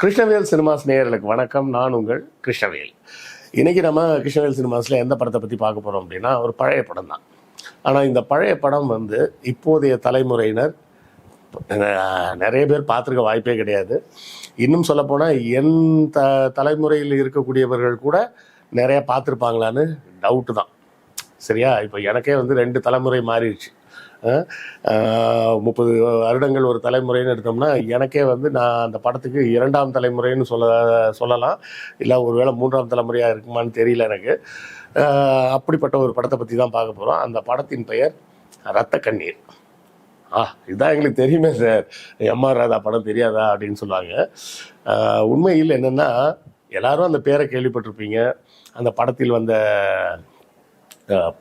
Krishnavel cinemas நேயர்களுக்கு வணக்கம். நான் உங்கள் கிருஷ்ணவேல். இன்னைக்கு நம்ம கிருஷ்ணவேல் சினிமாஸில் எந்த படத்தை பற்றி பார்க்க போகிறோம் அப்படின்னா ஒரு பழைய படம் தான். ஆனால் இந்த பழைய படம் வந்து இப்போதைய தலைமுறையினர் நிறைய பேர் பார்த்துருக்க வாய்ப்பே கிடையாது. இன்னும் சொல்லப்போனால் என் த தலைமுறையில் இருக்கக்கூடியவர்கள் கூட நிறைய பார்த்துருப்பாங்களான்னு டவுட்டு தான். சரியா? இப்போ எனக்கே வந்து ரெண்டு தலைமுறை மாறிடுச்சு. முப்பது வருடங்கள் ஒரு தலைமுறைன்னு எடுத்தோம்னா எனக்கே வந்து நான் அந்த படத்துக்கு இரண்டாம் தலைமுறைன்னு சொல்ல சொல்லலாம். இல்லை ஒருவேளை மூன்றாம் தலைமுறையாக இருக்குமான்னு தெரியல எனக்கு. அப்படிப்பட்ட ஒரு படத்தை பற்றி தான் பார்க்க போகிறோம் அந்த படத்தின் பெயர் ரத்த கண்ணீர். ஆ இதான் எங்களுக்கு தெரியுமே சார். எம்ஆர் ராதா படம் தெரியாதா அப்படின்னு சொல்லுவாங்க. உண்மையில் என்னென்னா எல்லாரும் அந்த பேரை கேள்விப்பட்டிருப்பீங்க. அந்த படத்தில் வந்த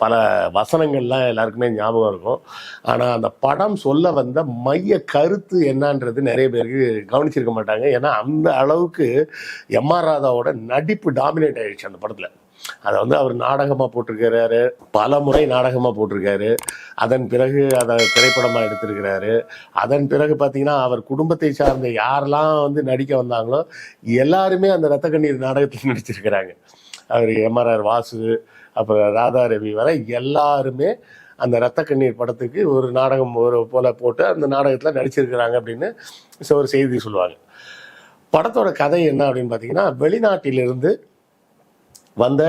பல வசனங்கள்லாம் எல்லாருக்குமே ஞாபகம் இருக்கும். ஆனால் அந்த படம் சொல்ல வந்த மைய கருத்து என்னன்றது நிறைய பேருக்கு கவனிச்சிருக்க மாட்டாங்க. ஏன்னா அந்த அளவுக்கு எம்ஆர் ராதாவோட நடிப்பு டாமினேட் ஆயிடுச்சு அந்த படத்தில். அதை வந்து அவர் நாடகமாக போட்டிருக்கிறாரு. பல முறை நாடகமாக போட்டிருக்காரு. அதன் பிறகு அதை திரைப்படமாக எடுத்திருக்கிறாரு. அதன் பிறகு பார்த்தீங்கன்னா அவர் குடும்பத்தை சார்ந்த யாரெல்லாம் வந்து நடிக்க வந்தாங்களோ எல்லாருமே அந்த ரத்த கண்ணீர் நாடகத்தில் நடிச்சிருக்கிறாங்க. அவர் எம்ஆர்ஆர் வாசு அப்புறம் ராதா ரவி வரை எல்லாருமே அந்த ரத்த கண்ணீர் படத்துக்கு ஒரு நாடகம் ஒரு போல போட்டு அந்த நாடகத்தில் நடிச்சிருக்கிறாங்க அப்படின்னு ச- ஒரு செய்தி சொல்லுவாங்க. படத்தோட கதை என்ன அப்படின்னு பார்த்தீங்கன்னா வெளிநாட்டிலிருந்து வந்த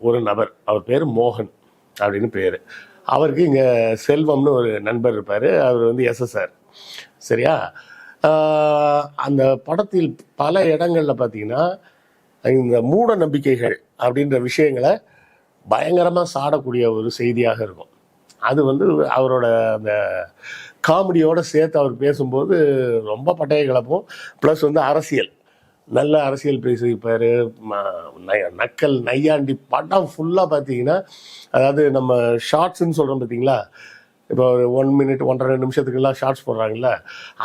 ஒரு நபர் அவர் பேர் மோகன் அப்படின்னு பேர். அவருக்கு இங்கே செல்வம்னு ஒரு நண்பர் இருப்பார் அவர் வந்து எஸ்எஸ்ஆர் சரியா? அந்த படத்தில் பல இடங்களில் பார்த்தீங்கன்னா இந்த மூட நம்பிக்கைகள் அப்படின்ற விஷயங்களை பயங்கரமாக சாடக்கூடிய ஒரு செய்தியாக இருக்கும். அது வந்து அவரோட அந்த காமெடியோடு சேர்த்து அவர் பேசும்போது ரொம்ப பட்டைய கிளப்பும். ப்ளஸ் வந்து அரசியல். நல்ல அரசியல் பேசியிருப்பார். நக்கல் நையாண்டி படம் ஃபுல்லாக பார்த்தீங்கன்னா அதாவது நம்ம ஷார்ட்ஸ்ன்னு சொல்கிறோம் பார்த்தீங்களா? இப்போ ஒரு ஒன் மினிட் ஒன்றரை நிமிஷத்துக்குலாம் ஷார்ட்ஸ் போடுறாங்கல்ல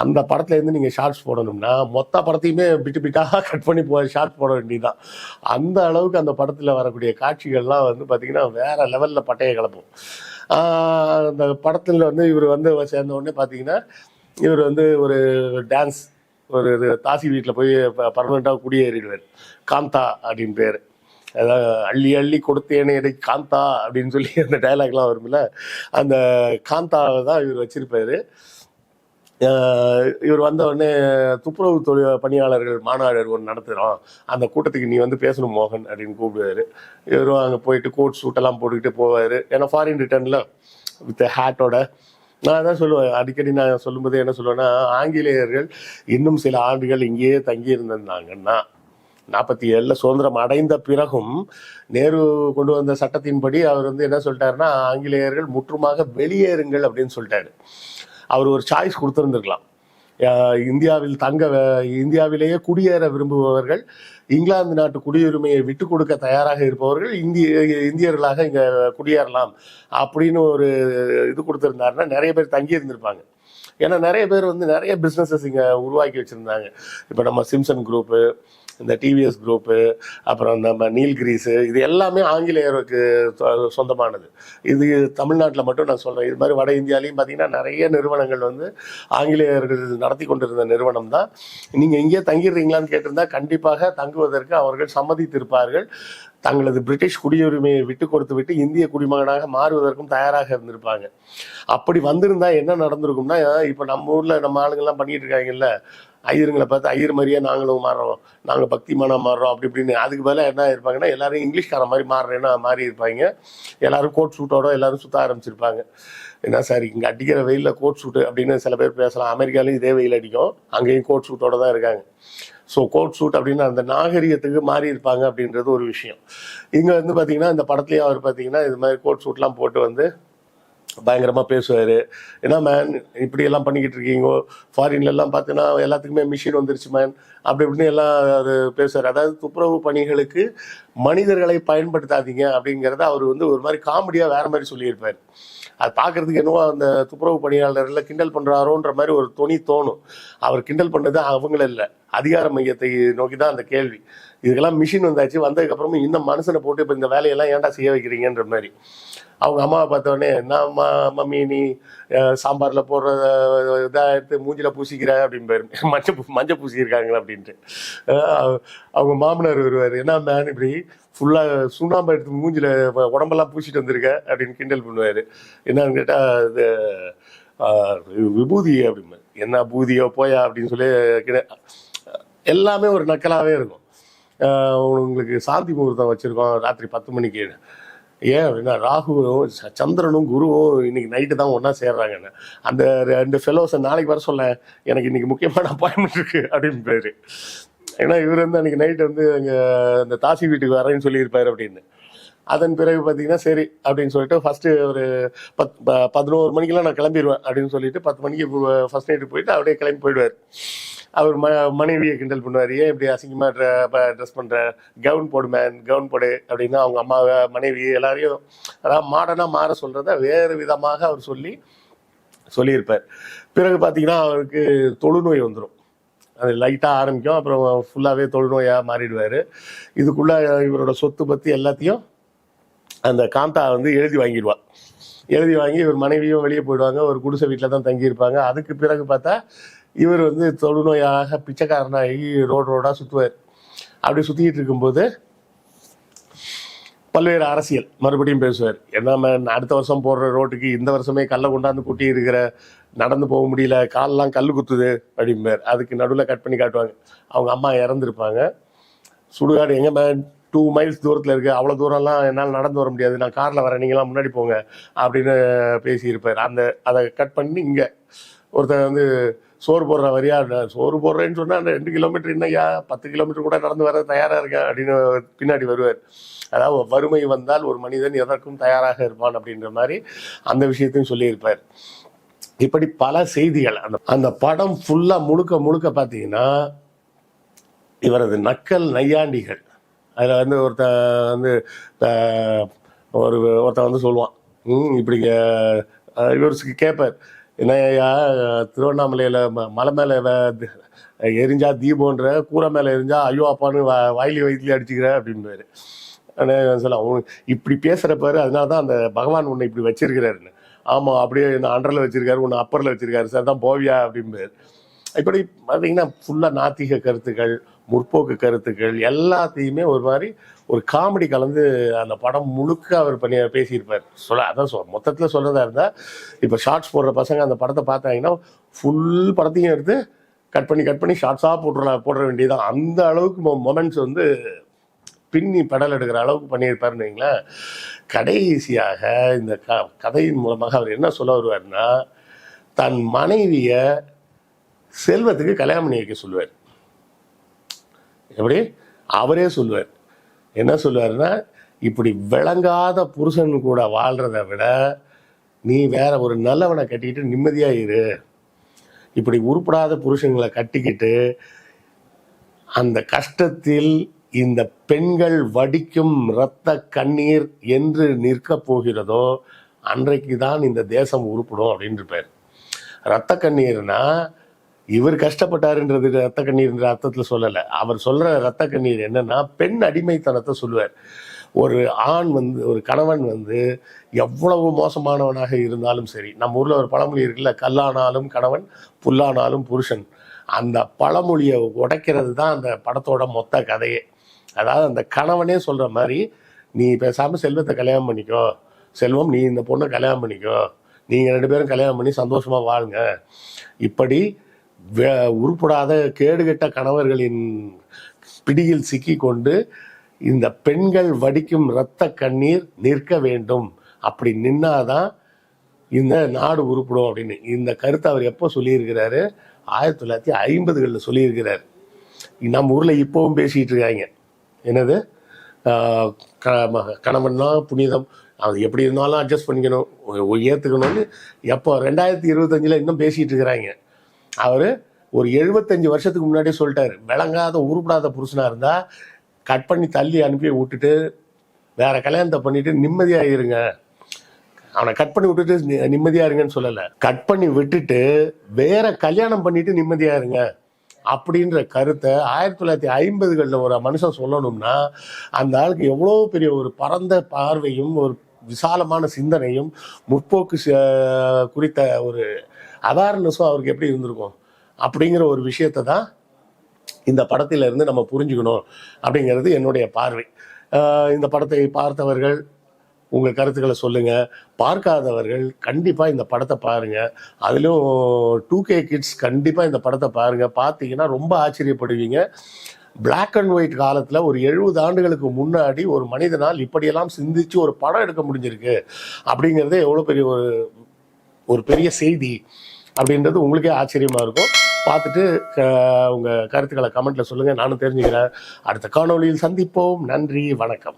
அந்த படத்துலேருந்து நீங்கள் ஷார்ட்ஸ் போடணும்னா மொத்த படத்தையுமே பிட்டு பிட்டாக கட் பண்ணி போ ஷார்ட்ஸ் போட வேண்டியதுதான். அந்த அளவுக்கு அந்த படத்தில் வரக்கூடிய காட்சிகள்லாம் வந்து பார்த்திங்கன்னா வேறு லெவலில் பட்டைய கிளப்பும். அந்த படத்தில் வந்து இவர் வந்து சேர்ந்த உடனே பார்த்தீங்கன்னா இவர் வந்து ஒரு டான்ஸ் ஒரு இது தாசி வீட்டில் போய் பர்மனெண்ட்டாக குடியேறிடுவார். காந்தா அப்படின்னு பேர். அள்ளி அள்ளி கொடுத்தேனே இதை காந்தா அப்படின்னு சொல்லி அந்த டைலாக்லாம் வரும்ல. அந்த காந்தாவை தான் இவர் வச்சிருப்பாரு. இவர் வந்த உடனே துப்புரவு தொழில் பணியாளர்கள் மாநாடு ஒன்று நடத்துகிறோம் அந்த கூட்டத்துக்கு நீ வந்து பேசணும் மோகன் அப்படின்னு கூப்பிடுவாரு. இவரும் அங்கே போயிட்டு கோட் சூட்டெல்லாம் போட்டுக்கிட்டு போவார். ஏன்னா ஃபாரின் ரிட்டர்னில் வித் ஹேட்டோட நான் அதான் சொல்லுவேன். அடிக்கடி நான் சொல்லும்போது என்ன சொல்லுவேன்னா ஆங்கிலேயர்கள் இன்னும் சில ஆண்டுகள் இங்கேயே தங்கி இருந்திருந்தாங்கன்னா நாற்பத்தி ஏழில் சுதந்திரம் அடைந்த பிறகும் நேரு கொண்டு வந்த சட்டத்தின்படி அவர் வந்து என்ன சொல்லிட்டாருன்னா ஆங்கிலேயர்கள் முற்றுமாக வெளியேறுங்கள் அப்படின்னு சொல்லிட்டாரு. அவர் ஒரு சாய்ஸ் கொடுத்துருந்துருக்கலாம். இந்தியாவில் தங்க இந்தியாவிலேயே குடியேற விரும்புபவர்கள் இங்கிலாந்து நாட்டு குடியுரிமையை விட்டு கொடுக்க தயாராக இருப்பவர்கள் இந்திய இந்தியர்களாக இங்கே குடியேறலாம் அப்படின்னு ஒரு இது கொடுத்துருந்தாருன்னா நிறைய பேர் தங்கி இருந்திருப்பாங்க ஏன்னா நிறைய பேர் வந்து நிறைய பிஸ்னஸஸ் இங்கே உருவாக்கி வச்சுருந்தாங்க. இப்போ நம்ம சிம்சன் குரூப்பு இந்த டிவிஎஸ் குரூப்பு அப்புறம் நம்ம நீல்கிரீஸு இது எல்லாமே ஆங்கிலேயருக்கு சொ- சொந்தமானது. இது தமிழ்நாட்டில் மட்டும் நான் சொல்கிறேன் இது மாதிரி வட இந்தியாலையும் பார்த்தீங்கன்னா நிறைய நிறுவனங்கள் வந்து ஆங்கிலேயர்கள் நடத்தி கொண்டிருந்த நிறுவனம் தான். நீங்கள் இங்கே தங்கிடுறீங்களான்னு கேட்டிருந்தா கண்டிப்பாக தங்குவதற்கு அவர்கள் சம்மதித்திருப்பார்கள். தங்களது பிரிட்டிஷ் குடியுரிமையை விட்டு கொடுத்து விட்டு இந்திய குடிமகனாக மாறுவதற்கும் தயாராக இருந்திருப்பாங்க. அப்படி வந்திருந்தா என்ன நடந்திருக்கும்னா இப்போ நம்ம ஊரில் நம்ம ஆளுங்கள்லாம் பண்ணிட்டு இருக்காங்கல்ல. ஐயருங்களை பார்த்து ஐயர் மாதிரியே நாங்களும் மாறுறோம். நாங்கள் பக்திமானா மாறுறோம். அப்படி இப்படின்னு அதுக்கு பதிலாக என்ன இருப்பாங்கன்னா எல்லாரும் இங்கிலீஷ்கார மாதிரி மாறுறேன்னா மாறி இருப்பாங்க. எல்லாரும் கோட் சூட்டோட எல்லாரும் சுத்த ஆரம்பிச்சிருப்பாங்க. என்ன சார் இங்கே அடிக்கிற வெயிலில் கோட் சூட்டு அப்படின்னு சில பேர் பேசலாம். அமெரிக்காலையும் இதே வெயில் அடிக்கும். அங்கேயும் கோட் சூட்டோட தான் இருக்காங்க. ஸோ கோட் சூட் அப்படின்னு அந்த நாகரிகத்துக்கு மாறி இருப்பாங்க அப்படின்றது ஒரு விஷயம். இங்கே வந்து பார்த்தீங்கன்னா இந்த படத்துலையும் அவர் பார்த்தீங்கன்னா இது மாதிரி கோட் சூட்லாம் போட்டு வந்து பயங்கரமாக பேசுவார். ஏன்னா மேன் இப்படியெல்லாம் பண்ணிக்கிட்டு இருக்கீங்க? ஃபாரின்லலாம் பார்த்தீங்கன்னா எல்லாத்துக்குமே மிஷின் வந்துருச்சு மேன் அப்படி இப்படின்னு எல்லாம் அவர் பேசுவார். அதாவது துப்புரவு பணிகளுக்கு மனிதர்களை பயன்படுத்தாதீங்க அப்படிங்கிறத அவர் வந்து ஒரு மாதிரி காமெடியாக வேற மாதிரி சொல்லியிருப்பார். அது பார்க்கறதுக்கு என்னவோ அந்த துப்புரவு பணியாளர்களில் கிண்டல் பண்ணுறாரோன்ற மாதிரி ஒரு துணி தோணும். அவர் கிண்டல் பண்ணது அவங்கள இல்லை. அதிகார மையத்தை நோக்கி தான் அந்த கேள்வி. இதுக்கெல்லாம் மிஷின் வந்தாச்சு. வந்ததுக்கப்புறமும் இன்னும் மனுஷனை போட்டு இப்போ இந்த வேலையெல்லாம் ஏன்டா செய்ய வைக்கிறீங்கன்ற மாதிரி. அவங்க அம்மாவை பார்த்தோடனே என்ன அம்மா மம்மி நீ சாம்பாரில் போடுற இதாக எடுத்து மூஞ்சில் பூசிக்கிற அப்படின்பாரு மஞ்சள் பூ மஞ்சள் பூசியிருக்காங்களா அப்படின்ட்டு. அவங்க மாமனார் வருவார். என்ன மேன் இப்படி ஃபுல்லாக சுண்ணாம்பு எடுத்து மூஞ்சில் உடம்பெல்லாம் பூசிட்டு வந்திருக்க? அப்படின்னு கிண்டல் பண்ணுவார். என்னன்னு கேட்டால் இது விபூதி அப்படின்னு என்ன பூதியோ போயா? அப்படின்னு சொல்லி கிட- எல்லாமே ஒரு நக்கலாகவே இருக்கும். உங்களுக்கு சாந்தி முகூர்த்தம் வச்சுருக்கோம். ராத்திரி பத்து மணிக்கு. ஏன் அப்படின்னா ராகுவும் ச- சந்திரனும் குருவும் இன்னைக்கு நைட்டு தான் ஒன்றா சேர்றாங்கன்னு. அந்த ரெண்டு ஃபெலோஸை நாளைக்கு வர சொல்ல எனக்கு இன்னைக்கு முக்கியமான அப்பாயின்மெண்ட் இருக்கு அப்படின்னு பேரு ஏன்னா இவர் வந்து அன்னைக்கு நைட்டு வந்து அங்கே இந்த தாசி வீட்டுக்கு வரேன்னு சொல்லியிருப்பார் அப்படின்னு. அதன் பிறகு பார்த்தீங்கன்னா சரி அப்படின்னு சொல்லிட்டு ஃபர்ஸ்ட்டு ஒரு பத் பதினோரு மணிக்கெல்லாம் நான் கிளம்பிடுவேன் அப்படின்னு சொல்லிட்டு பத்து மணிக்கு ஃபர்ஸ்ட் நைட்டு போயிட்டு அப்படியே கிளம்பி போயிடுவார். அவர் ம மனைவியை கிண்டல் பண்ணுவார். ஏன் இப்படி அசிங்கமாக ட்ரெஸ் பண்ணுற கவுன் போடு மேன் கவுன் போடு அப்படின்னா அவங்க அம்மாவை மனைவி எல்லாரையும் அதாவது மாடனாக மாற சொல்கிறத வேறு விதமாக அவர் சொல்லி சொல்லியிருப்பார். பிறகு பார்த்தீங்கன்னா அவருக்கு தொழுநோய் வந்துடும் அது லைட்டாக ஆரம்பிக்கும். அப்புறம் ஃபுல்லாகவே தொழுநோயாக மாறிடுவார். இதுக்குள்ளே இவரோட சொத்து பற்றி எல்லாத்தையும் அந்த காந்தா வந்து எழுதி வாங்கிடுவாள். எழுதி வாங்கி இவர் மனைவியும் வெளியே போயிடுவாங்க. ஒரு குடிசை வீட்டில் தான் தங்கியிருப்பாங்க. அதுக்கு பிறகு பார்த்தா இவர் வந்து தொழுநோயாக பிச்சைக்காரனாகி ரோடு ரோடாக சுற்றுவார் அப்படி சுற்றிக்கிட்டு இருக்கும்போது பல்வேறு அரசியல் மறுபடியும் பேசுவார். என்ன அடுத்த வருஷம் போடுற ரோட்டுக்கு இந்த வருஷமே கல்லை கொண்டாந்து குட்டி இருக்கிற நடந்து போக முடியல கால்லாம் கல் குத்துது அப்படிம்பார். அதுக்கு நடுவில் கட் பண்ணி காட்டுவாங்க. அவங்க அம்மா இறந்துருப்பாங்க. சுடுகாடு எங்கே மேன் டூ மைல்ஸ் தூரத்தில் இருக்குது அவ்வளோ தூரம்லாம் என்னால் நடந்து வர முடியாது. நான் காரில் வரேன் நீங்களாம் முன்னாடி போங்க அப்படின்னு பேசியிருப்பார். அந்த அதை கட் பண்ணி இங்கே ஒருத்தர் வந்து சோறு போடுற வரியா சோறு போடுறேன்னு சொன்னால் ரெண்டு கிலோமீட்டர் என்னய்யா பத்து கிலோமீட்டர் கூட நடந்து வர தயாராக இருக்கேன் அப்படின்னு பின்னாடி வருவார். அதாவது வறுமை வந்தால் ஒரு மனிதன் எதற்கும் தயாராக இருப்பான் அப்படின்ற மாதிரி அந்த விஷயத்தையும் சொல்லியிருப்பார். இப்படி பல செய்திகள் அந்த அந்த படம் ஃபுல்லாக முழுக்க முழுக்க பார்த்தீங்கன்னா இவரது நக்கல் நையாண்டிகள். அதில் வந்து ஒருத்தன் வந்து ஒரு ஒருத்தன் வந்து சொல்லுவான் இப்படி இவர் கேட்பார் என்னய்யா திருவண்ணாமலையில் ம- மலை மேலே எரிஞ்சா தீபம்ன்ற கூரை மேலே எரிஞ்சா ஐயோ அப்பான்னு வாயிலி வயிற்றுல அடிச்சுக்கிற அப்படின்பாரு ஆனால் சொல்ல அவனு இப்படி பேசுகிற பாரு அதனால தான் அந்த பகவான் உன்னை இப்படி வச்சிருக்கிறாருன்னு. ஆமாம் அப்படியே நான் அண்டரில் வச்சிருக்காரு உன்னை அப்பரில் வச்சிருக்காரு. சார் தான் போவியா? அப்படிம்பாரு. இப்படி பார்த்தீங்கன்னா ஃபுல்லாக நாத்திக கருத்துக்கள் முற்போக்கு கருத்துக்கள் எல்லாத்தையுமே ஒரு மாதிரி ஒரு காமெடி கலந்து அந்த படம் முழுக்க அவர் பண்ணி பேசியிருப்பார். சொல்ல அதான் சொல் மொத்தத்தில் சொல்கிறதா இருந்தால் இப்போ ஷார்ட்ஸ் போடுற பசங்க அந்த படத்தை பார்த்தாங்கன்னா ஃபுல் படத்தையும் எடுத்து கட் பண்ணி கட் பண்ணி ஷார்ட்ஸாக போட்டுடலாம் போடுற வேண்டியதான் அந்த அளவுக்கு மொமெண்ட்ஸ் வந்து பின்னி படல் எடுக்கிற அளவுக்கு பண்ணியிருப்பாருன்னு வைங்களேன். கடைசியாக இந்த க கதையின் மூலமாக அவர் என்ன சொல்ல வருவார்னா தன் மனைவியை செல்வத்துக்கு கல்யாணம் பண்ணி வைக்க சொல்லுவார். எப்படி? அவரே சொல்லுவார். என்ன சொல்லுவாருன்னா இப்படி விளங்காத புருஷன் கூட வாழ்றதை விட நீ வேற ஒரு நல்லவனை கட்டிக்கிட்டு நிம்மதியாக இரு. இப்படி உருப்படாத புருஷங்களை கட்டிக்கிட்டு அந்த கஷ்டத்தில் இந்த பெண்கள் வடிக்கும் இரத்த கண்ணீர் என்று நிற்கப் போகிறதோ அன்றைக்கு தான் இந்த தேசம் உருப்படும் அப்படின்னு இருப்பார் ரத்த கண்ணீர்னா இவர் கஷ்டப்பட்டாருன்றது ரத்த கண்ணீர்ன்ற அர்த்தத்தில் சொல்லலை. அவர் சொல்ற ரத்த கண்ணீர் என்னன்னா பெண் அடிமைத்தனத்தை சொல்லுவார். ஒரு ஆண் வந்து ஒரு கணவன் வந்து எவ்வளவு மோசமானவனாக இருந்தாலும் சரி நம்ம ஊரில் ஒரு பழமொழி இருக்குல்ல கல்லானாலும் கணவன் புல்லானாலும் புருஷன். அந்த பழமொழியை உடைக்கிறது தான் அந்த படத்தோட மொத்த கதையே. அதாவது அந்த கணவனே சொல்கிற மாதிரி நீ பேசாமல் செல்வத்தை கல்யாணம் பண்ணிக்கோ. செல்வம் நீ இந்த பொண்ணை கல்யாணம் பண்ணிக்கோ. நீங்கள் ரெண்டு பேரும் கல்யாணம் பண்ணி சந்தோஷமாக வாழுங்க. இப்படி உருப்படாத கேடுகட்ட கணவர்களின் பிடியில் சிக்கிக்கொண்டு இந்த பெண்கள் வடிக்கும் இரத்த கண்ணீர் நிற்க வேண்டும். அப்படி நின்னாதான் இந்த நாடு உருப்படும் அப்படின்னு. இந்த கருத்தை அவர் எப்போ சொல்லியிருக்கிறாரு? ஆயிரத்தி தொள்ளாயிரத்தி ஐம்பதுகளில் சொல்லியிருக்கிறார். நம்ம ஊரில் இப்போவும் பேசிகிட்டு இருக்காங்க. என்னது? க- கணவன்னா புனிதம். அது எப்படி இருந்தாலும் அட்ஜஸ்ட் பண்ணிக்கணும். ஏற்றுக்கணும்னு எப்போ ரெண்டாயிரத்தி இருபத்தஞ்சில் இன்னும் பேசிகிட்டு இருக்கிறாங்க. அவர் ஒரு எழுபத்தஞ்சு வருஷத்துக்கு முன்னாடியே சொல்லிட்டார். விளங்காத உருப்படாத புருஷனாக இருந்தால் கட் பண்ணி தள்ளி அனுப்பி விட்டுட்டு வேற கல்யாணத்தை பண்ணிட்டு நிம்மதியாக இருங்க. அவனை கட் பண்ணி விட்டுட்டு நிம்மதியாக இருங்கன்னு சொல்லலை. கட் பண்ணி விட்டுட்டு வேற கல்யாணம் பண்ணிட்டு நிம்மதியாக இருங்க. அப்படின்ற கருத்தை ஆயிரத்தி தொள்ளாயிரத்தி ஐம்பதுகளில் ஒரு மனுஷன் சொல்லணும்னா அந்த ஆளுக்கு எவ்வளோ பெரிய ஒரு பரந்த பார்வையும் ஒரு விசாலமான சிந்தனையும் முற்போக்கு ச- குறித்த ஒரு அவேர்னஸும் அவருக்கு எப்படி இருந்திருக்கும்? அப்படிங்கிற ஒரு விஷயத்தை தான் இந்த படத்திலிருந்து நம்ம புரிஞ்சுக்கணும் அப்படிங்கிறது என்னுடைய பார்வை. இந்த படத்தை பார்த்தவர்கள் உங்கள் கருத்துக்களை சொல்லுங்கள் பார்க்காதவர்கள் கண்டிப்பாக இந்த படத்தை பாருங்க. அதிலும் டூ கே கிட்ஸ் கண்டிப்பாக இந்த படத்தை பாருங்கள் பார்த்தீங்கன்னா ரொம்ப ஆச்சரியப்படுவீங்க. பிளாக் அண்ட் ஒயிட் காலத்தில் ஒரு எழுபது ஆண்டுகளுக்கு முன்னாடி ஒரு மனிதனால் இப்படியெல்லாம் சிந்திச்சு ஒரு படம் எடுக்க முடிஞ்சிருக்கு. அப்படிங்கிறதே எவ்வளோ பெரிய ஒரு ஒரு பெரிய செய்தி. அப்படின்றது உங்களுக்கே ஆச்சரியமாக இருக்கும். பார்த்துட்டு உங்கள் கருத்துக்களை கமெண்ட்டில் சொல்லுங்கள் நானும் தெரிஞ்சுக்கிறேன். அடுத்த காணொளியில் சந்திப்போம். நன்றி. வணக்கம்.